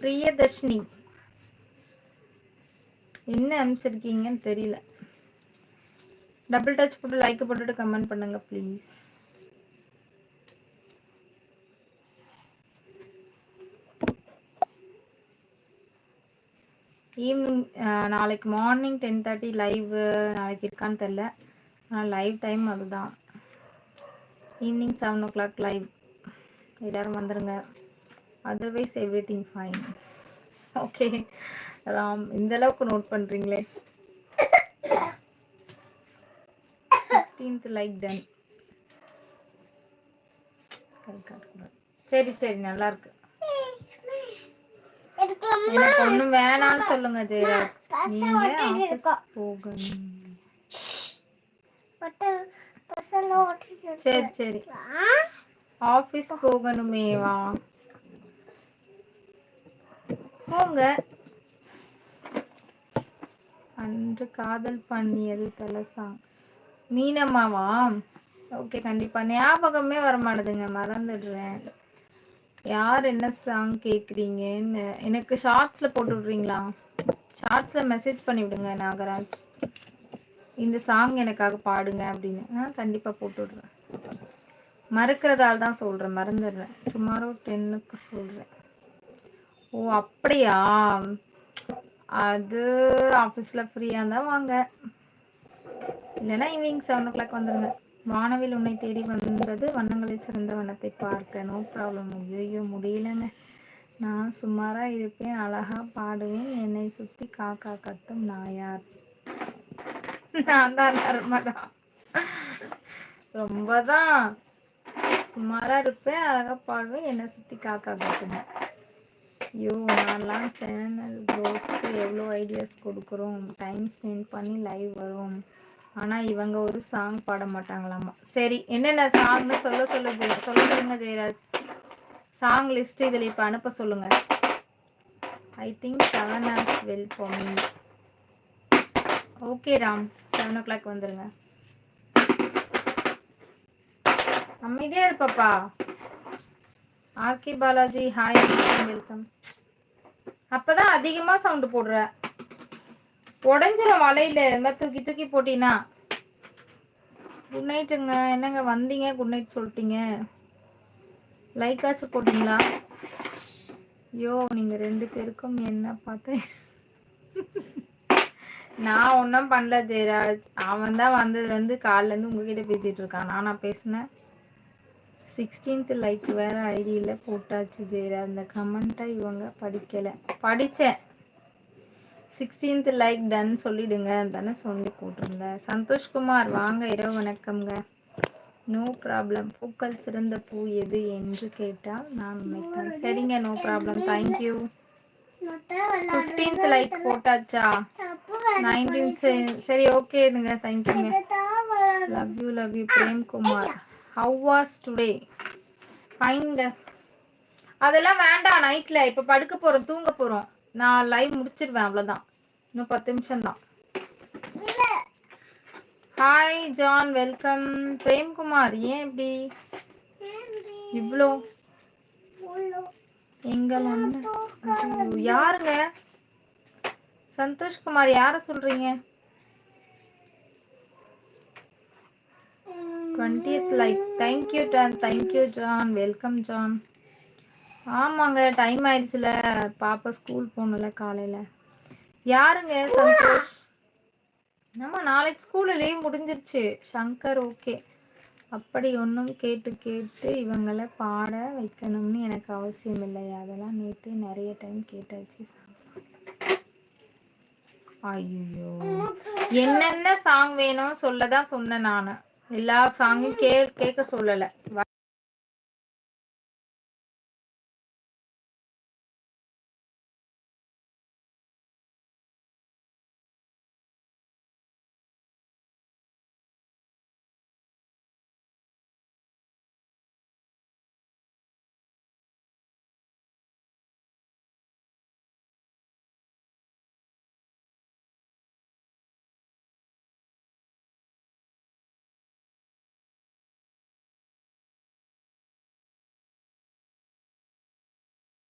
பிரியதர்ஷினி. என்ன அனுப்பிச்சிருக்கீங்கன்னு தெரியல. டபுள் டச் போட்டு லைக் போட்டுட்டு கமெண்ட் பண்ணுங்க ப்ளீஸ் ஈவினிங் நாளைக்கு மார்னிங் டென் தேர்ட்டி லைவ் நாளைக்கு இருக்கான்னு தெரில ஆனால் லைவ் டைம் அதுதான். Evening seven o'clock live எல்லாரும் வந்துடுங்க otherwise everything fine okay Ram இந்த அளவுக்கு நோட் பண்ணுறீங்களே சிக்ஸ்டீன்த் லைக் டன் சரி சரி நல்லா இருக்கு எனக்கு ஒண்ணும் வேணாம்னு சொல்லுங்க ஜெயராஜ். நீங்க போகணும். சரி சரி. ஆபீஸ் போகணுமே வா போங்க. அன்று காதல் பண்ணியது தலசாங் மீனம்மாவா? ஓகே கண்டிப்பா. ஞாபகமே வர மாட்டேதுங்க மறந்துடுறேன். யார் என்ன சாங் கேட்குறீங்கன்னு எனக்கு ஷார்ட்ஸில் போட்டு விடுறீங்களா? ஷார்ட்ஸில் மெசேஜ் பண்ணி விடுங்க நாகராஜ். இந்த சாங் எனக்காக பாடுங்க அப்படின்னு. ஆ கண்டிப்பாக போட்டு விடுறேன். மறுக்கிறதால தான் சொல்கிறேன் மறந்துடுறேன் டுமாரோ டென்னுக்கு சொல்கிறேன் ஓ அப்படியா? அது ஆஃபீஸில் ஃப்ரீயாக இருந்தால் வாங்க. இல்லைன்னா ஈவினிங் செவன் ஓ கிளாக் வந்துடுங்க வானவில் உன்னை தேடி வந்தது வண்ணங்களை சிறந்த வண்ணத்தை பார்க்க. நோ ப்ராப்ளம் ஐயோ முடியலங்க. நான் சுமாரா இருப்பேன். அழகா பாடுவேன். என்னை சுத்தி காக்கா கத்தும் நாயார். நான் தான் நர்மதா. ரொம்பதான். சுமாரா இருப்பேன். அழகா பாடுவேன். என்னை சுத்தி காக்கா கத்துவேன். ஐயோ நான்லாம் சேனல் க்ரோத்துக்கு எவ்வளோ ஐடியாஸ் கொடுக்குறோம்? டைம் ஸ்பெண்ட் பண்ணி லைவ் வரும். ஆனால் இவங்க ஒரு சாங் பாட மாட்டாங்களாமா? சரி என்னென்ன சாங்னு சொல்ல சொல்ல சொல்ல சொல்லுங்க ஜெயராஜ். சாங் லிஸ்ட் இதில் இப்போ அனுப்ப சொல்லுங்க. I think seven hours well for me okay Ram. Seven o'clock வந்துடுங்க அமைதியாக இருப்பப்பா. ஆர்கே பாலாஜி ஹாய் வெல்கம் அப்பதான் அதிகமா சவுண்ட் போடுற. உடஞ்சிரும் வலையில இந்த மாதிரி தூக்கி தூக்கி போட்டினா குட் நைட்டுங்க என்னங்க வந்தீங்க? குட் நைட் சொல்லிட்டீங்க. லைக் ஆச்சு போட்டீங்களா? ஐயோ நீங்க ரெண்டு பேருக்கும் என்ன பார்த்து. நான் ஒன்றும் பண்ணல ஜெயராஜ். அவன் தான் வந்ததுலேருந்து காலிலேருந்து உங்ககிட்ட பேசிட்டு இருக்கான். நான் பேசினேன். சிக்ஸ்டீன்த் லைக் வேற ஐடியில் போட்டாச்சு ஜெயராஜ் இந்த கமெண்ட்டை இவங்க படிக்கலை. படித்தேன் சிக்ஸ்டீன்த் லைக் டன் சொல்லிடுங்க. தானே சொல்லி போட்டிருந்தேன். சந்தோஷ்குமார் வாங்க இரவு வணக்கம்ங்க. நோ ப்ராப்ளம் பூக்கள் சிறந்த பூ எது என்று கேட்டால் நான் நினைக்கிறேன் சரிங்க no problem thank you fifteenth like போட்டாச்சா? நைன்டீன் சரி ஓகேங்க தேங்க்யூங்க love you love you Premkumar. How was today ஃபைன்ங்க அதெல்லாம் வேண்டாம் நைட்டில் இப்போ படுக்க போகிறோம் தூங்க போகிறோம் நான் லைவ் முடிச்சிடுவேன் அவ்வளோதான் இன்னும் பத்து நிமிஷம் தான். ஹாய் ஜான் வெல்கம் பிரேம்குமார் ஏன் இப்படி? இவ்வளோ எங்கள் யாருங்க? சந்தோஷ்குமார் யாரை சொல்கிறீங்க twentieth like thank you Don thank you John welcome John ஆமாங்க டைம் ஆயிடுச்சுல. பாப்பா ஸ்கூல் போகணும்ல காலையில. யாருங்க சந்தோஷ்? நம்ம நாளைக்கு ஸ்கூலில் லீவ் முடிஞ்சிருச்சு. சங்கர் ஓகே அப்படி ஒன்றும் கேட்டு கேட்டு இவங்கள பாட வைக்கணும்னு எனக்கு அவசியம் இல்லை. அதெல்லாம் நேற்று நிறைய டைம் கேட்டாச்சு. ஐயோ என்னென்ன சாங் வேணும் சொல்லதான் சொன்னேன் நான். எல்லா சாங்கும் கே கேட்க சொல்லலை.